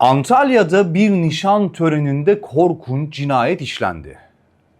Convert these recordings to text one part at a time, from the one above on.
Antalya'da bir nişan töreninde korkunç cinayet işlendi.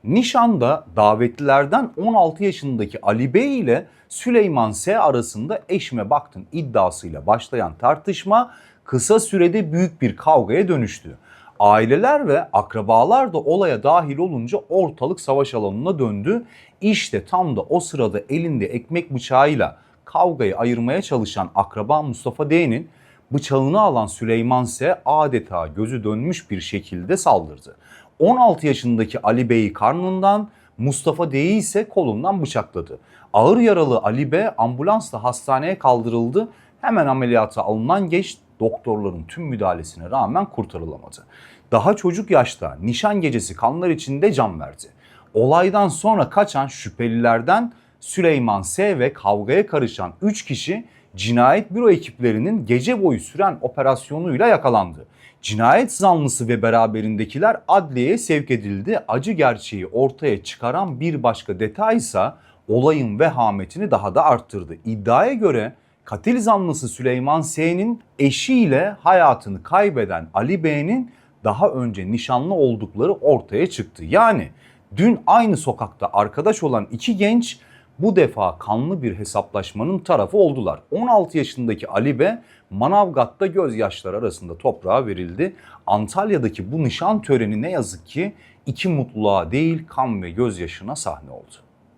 Nişanda davetlilerden 16 yaşındaki Ali Bey ile Süleyman S arasında eşme baktın iddiasıyla başlayan tartışma kısa sürede büyük bir kavgaya dönüştü. Aileler ve akrabalar da olaya dahil olunca ortalık savaş alanına döndü. İşte tam da o sırada elinde ekmek bıçağıyla kavgayı ayırmaya çalışan akraba Mustafa D'nin bıçağını alan Süleyman ise adeta gözü dönmüş bir şekilde saldırdı. 16 yaşındaki Ali Bey'i karnından, Mustafa D'yi ise kolundan bıçakladı. Ağır yaralı Ali Bey ambulansla hastaneye kaldırıldı. Hemen ameliyata alınan genç doktorların tüm müdahalesine rağmen kurtarılamadı. Daha çocuk yaşta nişan gecesi kanlar içinde can verdi. Olaydan sonra kaçan şüphelilerden Süleyman S ve kavgaya karışan 3 kişi cinayet büro ekiplerinin gece boyu süren operasyonuyla yakalandı. Cinayet zanlısı ve beraberindekiler adliyeye sevk edildi. Acı gerçeği ortaya çıkaran bir başka detay ise olayın vehametini daha da arttırdı. İddiaya göre katil zanlısı Süleyman S.'nin eşiyle hayatını kaybeden Ali Bey'in daha önce nişanlı oldukları ortaya çıktı. Yani dün aynı sokakta arkadaş olan iki genç bu defa kanlı bir hesaplaşmanın tarafı oldular. 16 yaşındaki Ali Bey Manavgat'ta gözyaşları arasında toprağa verildi. Antalya'daki bu nişan töreni ne yazık ki iki mutluluğa değil kan ve gözyaşına sahne oldu.